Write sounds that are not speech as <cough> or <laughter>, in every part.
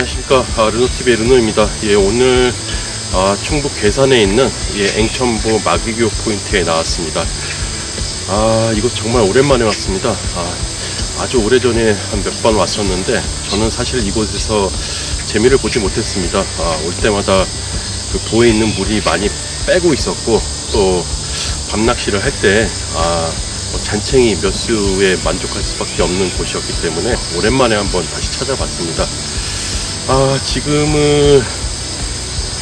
안녕하십니까. 아, 르노TV의 르노입니다. 예, 오늘 아, 충북 괴산에 있는 예, 앵천보 마기교 포인트에 나왔습니다. 아 이곳 정말 오랜만에 왔습니다. 아, 아주 오래전에 한 몇 번 왔었는데 저는 사실 이곳에서 재미를 보지 못했습니다. 아, 올 때마다 그 보에 있는 물이 많이 빼고 있었고 또 밤낚시를 할때 아, 뭐 잔챙이 몇 수에 만족할 수밖에 없는 곳이었기 때문에 오랜만에 한번 다시 찾아봤습니다. 아, 지금은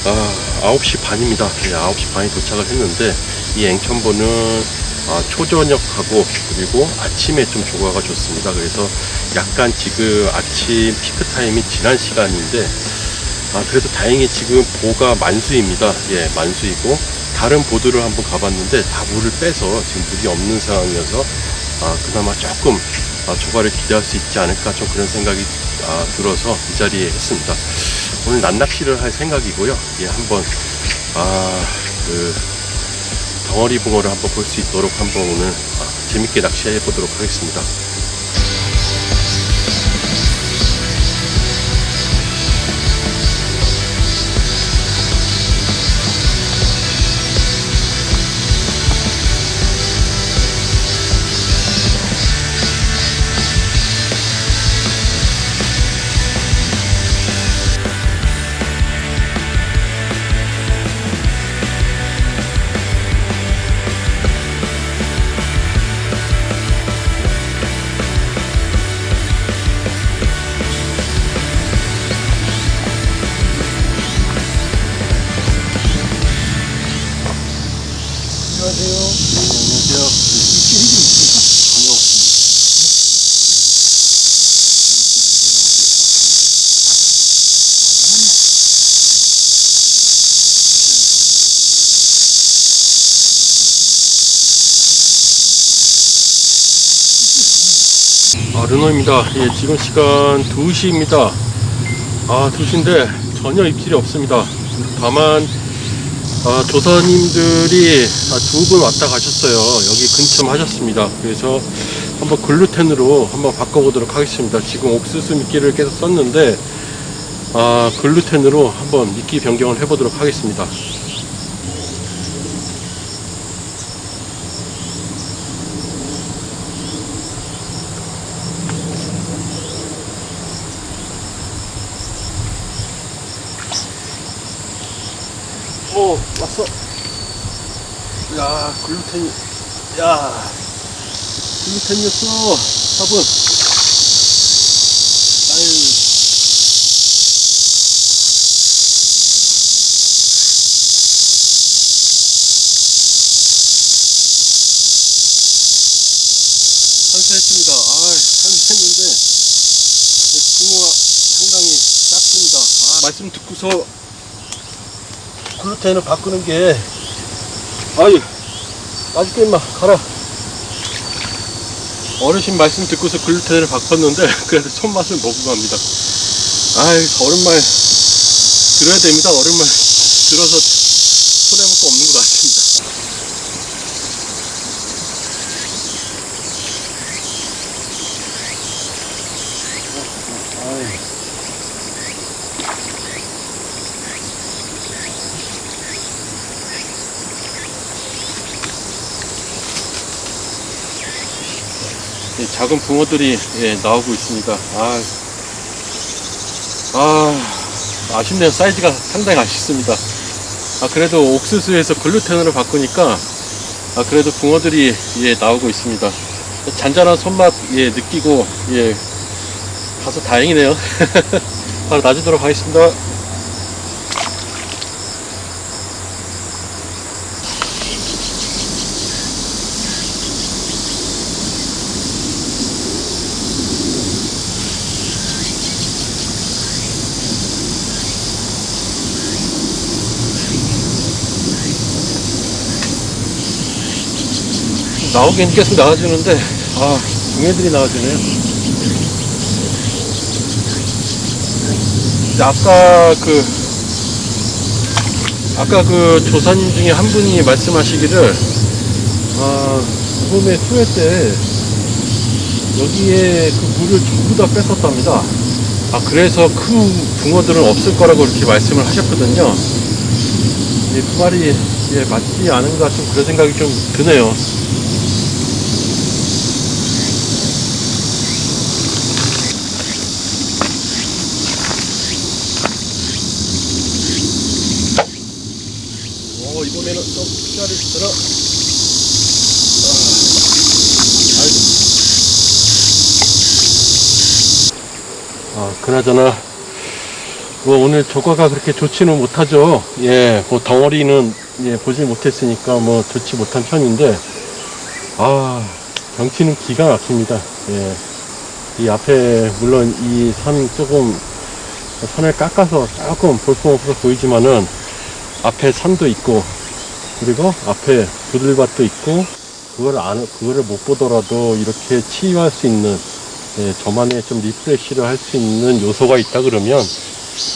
아, 9시 반입니다. 네, 9시 반에 도착을 했는데 이 앵천보는 아, 초저녁하고 그리고 아침에 좀 조과가 좋습니다. 그래서 약간 지금 아침 피크 타임이 지난 시간인데 아, 그래도 다행히 지금 보가 만수입니다. 예, 만수이고 다른 보드를 한번 가봤는데 다 물을 빼서 지금 물이 없는 상황이어서 아, 그나마 조금 아, 조과를 기대할 수 있지 않을까 좀 그런 생각이 아, 들어서 이 자리에 했습니다. 오늘 낮낚시를 할 생각이고요. 예, 한번 아, 그 덩어리 붕어를 한번 볼 수 있도록 한번 오늘 아, 재밌게 낚시해 보도록 하겠습니다. 아, 르노입니다. 예, 지금 시간 2시입니다. 아, 2시인데 전혀 입질이 없습니다. 다만, 아, 조사님들이 아, 두 분 왔다 가셨어요. 여기 근처 하셨습니다. 그래서 한번 글루텐으로 한번 바꿔보도록 하겠습니다. 지금 옥수수 미끼를 계속 썼는데, 아, 글루텐으로 한번 미끼 변경을 해보도록 하겠습니다. 오 왔어. 야 글루텐이 야 글루텐이었어. 화분. 아유 산수했습니다. 아 산수했는데 붕어가 상당히 작습니다. 아, 말씀 듣고서 글루텐을 바꾸는 게 아유 아직도 임마. 가라. 어르신 말씀 듣고서 글루텐을 바꿨는데 <laughs> 그래도 손맛을 보고 갑니다. 아유 어른말. 들어야 됩니다. 어른말. 들어서 손해볼 거 없는 것 같습니다 아유. 이 작은 붕어들이 예, 나오고 있습니다. 아, 아, 아 쉽네요. 사이즈가 상당히 아쉽습니다. 아, 그래도 옥수수에서 글루텐으로 바꾸니까 아, 그래도 붕어들이 예, 나오고 있습니다. 잔잔한 손맛 예, 느끼고 예, 가서 다행이네요. <laughs> 바로 놔주도록 하겠습니다. 나오긴 계속 나와주는데 아 중애들이 나와주네요 아까 그 아까 그 조사님 중에 한 분이 말씀하시기를 아 봄에 수회 때 여기에 그 물을 전부 다 뺐었답니다 아 그래서 큰 붕어들은 없을 거라고 이렇게 말씀을 하셨거든요. 이두 마리 예, 맞지 않은가 좀 그런 생각이 좀 드네요. 오 이번에는 좀 숫자를 들어. 아. 아, 그나저나, 뭐 오늘 조과가 그렇게 좋지는 못하죠. 예, 뭐 덩어리는 예, 보질 못했으니까 뭐 좋지 못한 편인데, 아, 경치는 기가 막힙니다. 예. 이 앞에, 물론 이 산 조금, 산을 깎아서 조금 볼품 없어 보이지만은, 앞에 산도 있고, 그리고 앞에 부들밭도 있고, 그걸 안, 그거를 못 보더라도 이렇게 치유할 수 있는, 예, 저만의 좀 리프레시를 할 수 있는 요소가 있다 그러면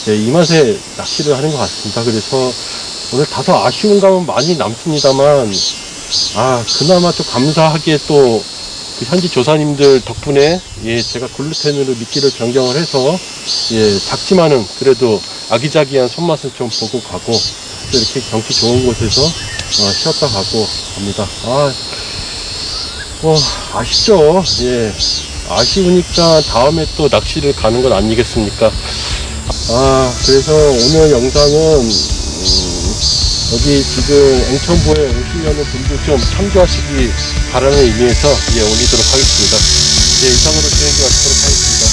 예, 이 맛에 낚시를 하는 것 같습니다. 그래서 오늘 다소 아쉬운 감은 많이 남습니다만 아 그나마 좀 감사하게 또 그 현지 조사님들 덕분에 예, 제가 글루텐으로 미끼를 변경을 해서 예, 작지만은 그래도 아기자기한 손맛을 좀 보고 가고 또 이렇게 경치 좋은 곳에서 어, 쉬었다 가고 갑니다. 아, 뭐 아쉽죠. 예. 아쉬우니까 다음에 또 낚시를 가는 건 아니겠습니까? 아, 그래서 오늘 영상은, 음, 여기 지금 앵천부에 오시려는 분들 좀 참조하시기 바라는 의미에서 예, 올리도록 하겠습니다. 예, 이상으로 진행해 마치도록 하겠습니다.